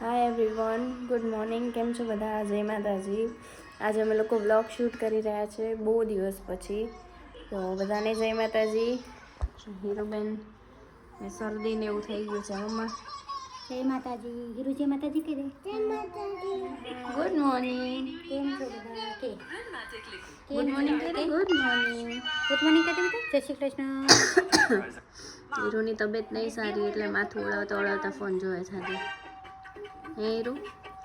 Hi everyone good morning કેમ છો બધા? જય માતાજી. આજે અમે લોકો બ્લોગ શૂટ કરી રહ્યા છે બહુ દિવસ પછી. તો બધાને જય માતાજી. હીરોબેન ને શરદી ને એવું થઈ ગયું છે મમ્મા જય માતાજી. હીરુ જય માતાજી કે દે ગુડ મોર્નિંગ કેમ છો બધા? કે? ગુડ મોર્નિંગ કરી ગુડ મોર્નિંગ ગુડ મોર્નિંગ કે દે જય શ્રી કૃષ્ણ. હીરોની તબિયત નહીં સારી એટલે માથું ઓળાવતા ઓળાવતા ફોન જોવે છે હીરો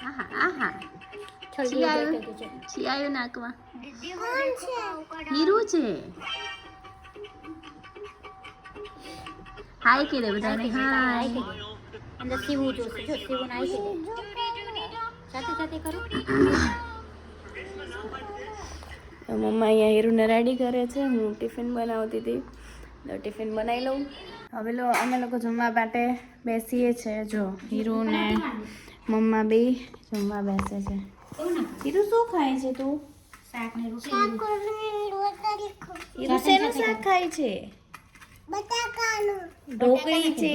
આહા આહા છોડી આવ્યું? દે છે શી નાકમાં હીરું છે હાય કે દે બધાને હાય અંદર સીવું જોશે જો સીવું ના આવી દે સાથે સાથે કરો મમ્મા અહીંયા હીરુને રેડી કરે છે હું ટિફિન બનાવતી હતી તો ટિફિન બનાવી લઉં હવે લો અમે લોકો જમવા માટે બેસીએ છીએ જો હીરુ ને મમ્મા બે જમવા બેસે છે. કીધું શું ખાય છે તું? શાક ને રોટલી. શેનું શાક ખાય. છે? ઢોકળી છે.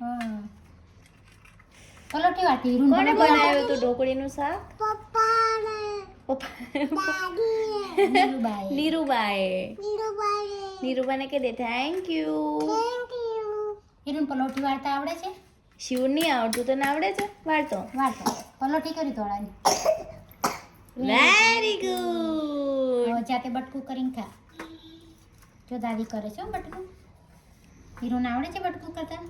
હા. પલોઠી વાટી કોણે બનાવ્યું તું ઢોકળીનું શાક? પપ્પા નીરુબાઈ નીરુબાએ. નીરુબાને કહી દે થેન્ક યુ હીરુ પલોઠી વાળતા આવડે છે? શિવ નહીં આવડતું તને આવડે છે? વાળતો વાળતો પલોઠી કરી તોડાની વેરી ગુડ જાતે બટકું કરીને ખા જો દાદી કરે છે હો બટકું હીરોને આવડે છે બટકું કરતા?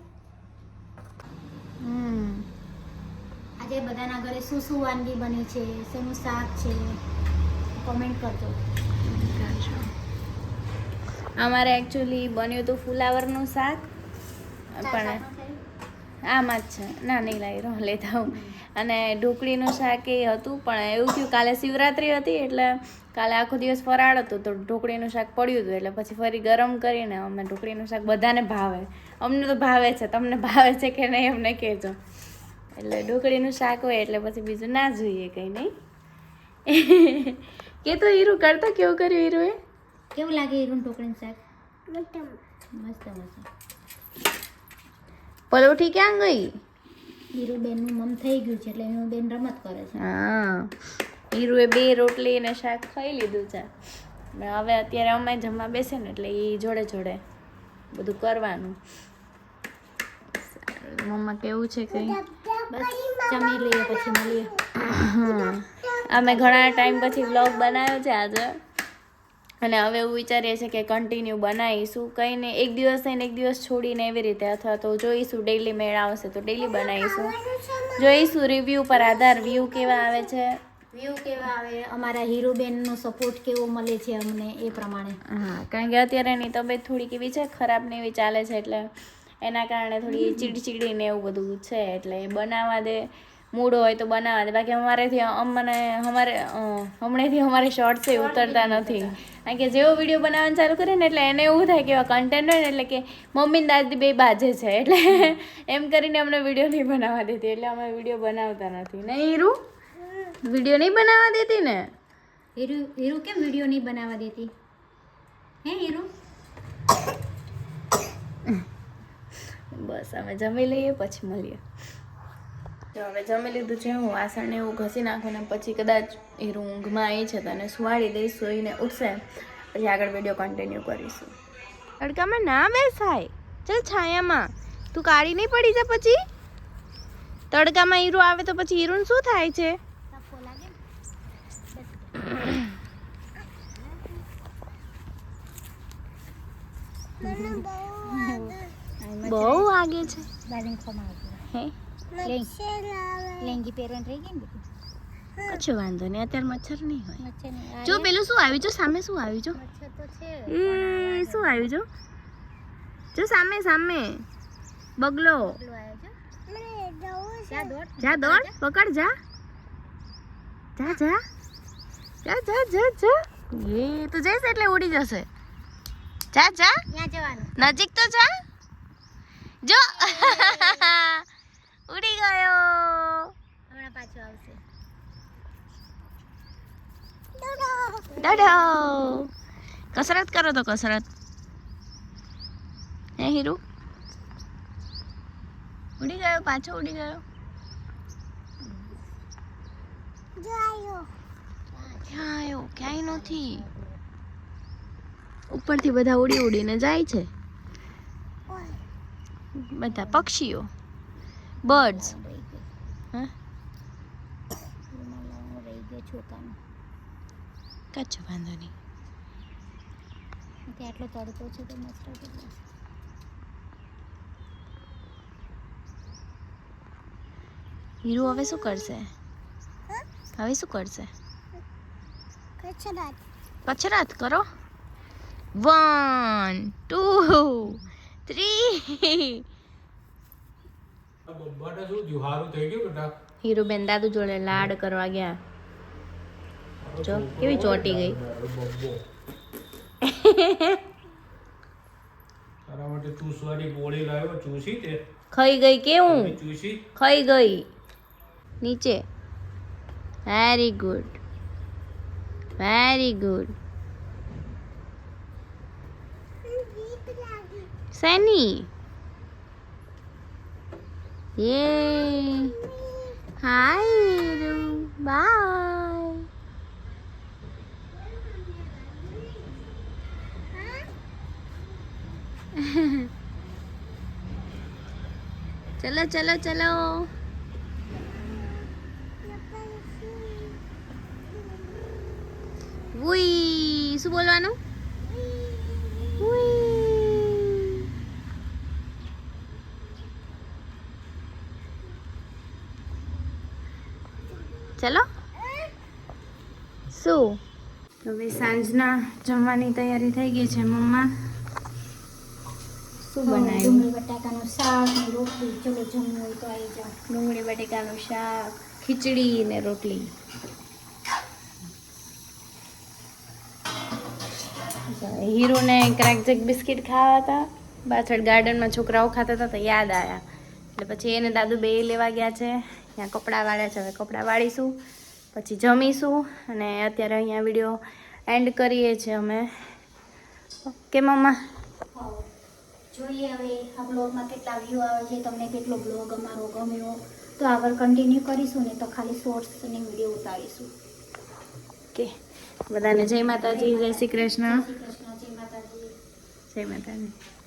આજે બધાના ઘરે શું શું વાનગી બની છે શેનું શાક છે કોમેન્ટ કરજો. અમારે એકચ્યુઅલી બન્યું હતું ફુલાવરનું શાક. પણ આમાં જ છે. ના નહીં લાવી રહો લેતા હું અને ઢોકળીનું શાક એ હતું પણ એવું થયું કાલે શિવરાત્રી હતી એટલે કાલે આખો દિવસ ફરાળ હતો તો ઢોકળીનું શાક પડ્યું હતું એટલે પછી ફરી ગરમ કરીને અમે ઢોકળીનું શાક બધાને ભાવે. અમને તો ભાવે છે તમને ભાવે છે કે નહીં અમને કહેજો. એટલે ઢોકળીનું શાક હોય એટલે પછી બીજું ના જોઈએ કંઈ નહીં? કે તો હીરું કરતા કેવું કર્યું હીરુએ? કેવું લાગે હીરું ઢોકળીનું શાક? મસ્ત મસ્ત. પલોઠી ક્યાં ગઈ? હીરુ બેનનું મમ થઈ ગયું છે એટલે એનું બેન રમત કરે છે. હા. હીરુએ બે રોટલી અને શાક ખાઈ લીધું છે. હવે અત્યારે અમે જમવા બેસે ને એટલે એ જોડે જોડે બધું કરવાનું. મમ્મા કેવું છે કંઈ? બસ જમી લઈએ પછી મળીએ. અમે ઘણા ટાઈમ પછી વ્લોગ બનાવ્યો છે આજે. અને હવે એવું વિચારીએ છીએ કે કન્ટિન્યુ બનાવીશું. કંઈ ને એક દિવસ થઈને એક દિવસ છોડીને એવી રીતે અથવા તો જોઈશું ડેઈલી મેળ આવશે તો ડેઈલી બનાવીશું. જોઈશું રિવ્યૂ પર આધાર વ્યૂ કેવા આવે છે? વ્યૂ કેવા આવે? અમારા હીરો બેનનો સપોર્ટ કેવો મળે છે અમને એ પ્રમાણે. હા કારણ કે અત્યારે એની તબિયત થોડીક એવી છે ખરાબ ને એવી ચાલે છે એટલે એના કારણે થોડી ચીડચીડી ને એવું બધું છે એટલે એ બનાવવા દે. મૂડ હોય તો બનાવવા દે. બાકી અમારેથી અમને અમારે હમણાંથી અમારે શોર્ટ્સ ઉતરતા નથી કારણ કે જેવો વીડિયો બનાવવાનું ચાલુ કરે ને એટલે એને એવું થાય કે એવા કન્ટેન્ટ હોય ને એટલે કે મમ્મી દાદી બે બાજે છે એટલે એમ કરીને અમને વીડિયો નહીં બનાવવા દેતી એટલે અમે વીડિયો બનાવતા નથી. નહીં હીરું? વીડિયો નહીં બનાવવા દેતી ને? હીરુ હીરુ કેમ વીડિયો નહીં બનાવવા દેતી? હે હીરુ? બસ અમે જમી લઈએ પછી મળીએ. જો હવે જમી લીધું છે હું વાસણને એવું ઘસી નાખું ને પછી કદાચ એ ઊંઘમાં આવી છે તને સુવાડી દઈશ સુઈને ઉઠશે. પછી આગળ વીડિયો કન્ટિન્યુ કરીશું. તડકામાં ના બેસાય. ચલ છાયામાં. તું કાળી નહીં પડી જા પછી. તડકામાં હીરું આવે તો પછી હીરું શું થાય છે? બહુ વાગે છે. હે? લેંગી. પહેરવાની રહી ગઈ ને કશું વાંધો નહીં અત્યારે મચ્છર નહીં હોય. જો પેલું શું આવ્યું? જો સામે શું આવ્યું? જો. મચ્છર તો છે એ શું આવ્યું? જો. જો સામે સામે. બગલો. જા દોડ. પકડ જા. જા. જા જા. જા જા જા એ તું જઈશ એટલે ઉડી જશે. જા જા. નજીક તો જા. જો. ઉડી ગયો હમણાં પાછો આવશે દાડો કસરત કરો તો કસરત હે હીરુ ઉડી ગયો પાછો ઉડી ગયો ક્યાં આવ્યો ક્યાંય નથી ઉપરથી બધા ઉડી ઉડીને જાય છે બધા પક્ષીઓ બર્ડ્સ. કચ્છ વાંધો નહીં. આટલો તડકો છે તો મચ્છર કેટલા હીરો હવે શું કરશે? હવે શું કરશે? કચરાત કરો. One two three. બબ્બાને શું થયું સારું થઈ ગયું બેટા? હીરુબેન દાદુ જોડે લાડ કરવા ગયા. મારો જો, છોકરો કેવી ચોંટી ગઈ. મારો બબ્બો તારા માટે ચૂસવાની ગોળી લાવ્યો ચૂસી તે? ખાઈ ગઈ કેવું તમે ચૂસી? ખાઈ ગઈ. નીચે. વેરી ગુડ વેરી ગુડ શેની યે હાય બાય ચલો ચલો ચલો ઉઈ શું બોલવાનું ઉઈ. ચલો. શું? હવે સાંજના જમવાની તૈયારી થઈ ગઈ છે મમ્મા. શું બનાવ્યું? ડુંગળી બટાકાનું શાક ને રોટલી. ચલો જમવું હોય તો આવી જાઓ. ડુંગળી બટાકાનું શાક ખીચડી ને રોટલી. હીરોને ક્રેકજેક બિસ્કિટ ખાવા હતા. પાછળ ગાર્ડનમાં છોકરાઓ ખાતા હતા તો યાદ આવ્યા એટલે પછી એને દાદુ બે લેવા ગયા છે. ત્યાં કપડાં વાળ્યા છે. હવે કપડાં વાળીશું પછી જમીશું અને અત્યારે અહીંયા વીડિયો એન્ડ કરીએ છીએ અમે. ઓકે મમ્મા જોઈએ હવે આ બ્લોગમાં કેટલા વ્યૂ આવે છે તમને કેટલો બ્લોગ અમારો ગમ્યો તો આગળ કન્ટિન્યુ કરીશું ને તો ખાલી શોર્ટ્સની વીડિયો ઉતારીશું. ઓકે બધાને જય માતાજી જય શ્રી કૃષ્ણ. શ્રી કૃષ્ણ જય માતાજી. જય માતાજી.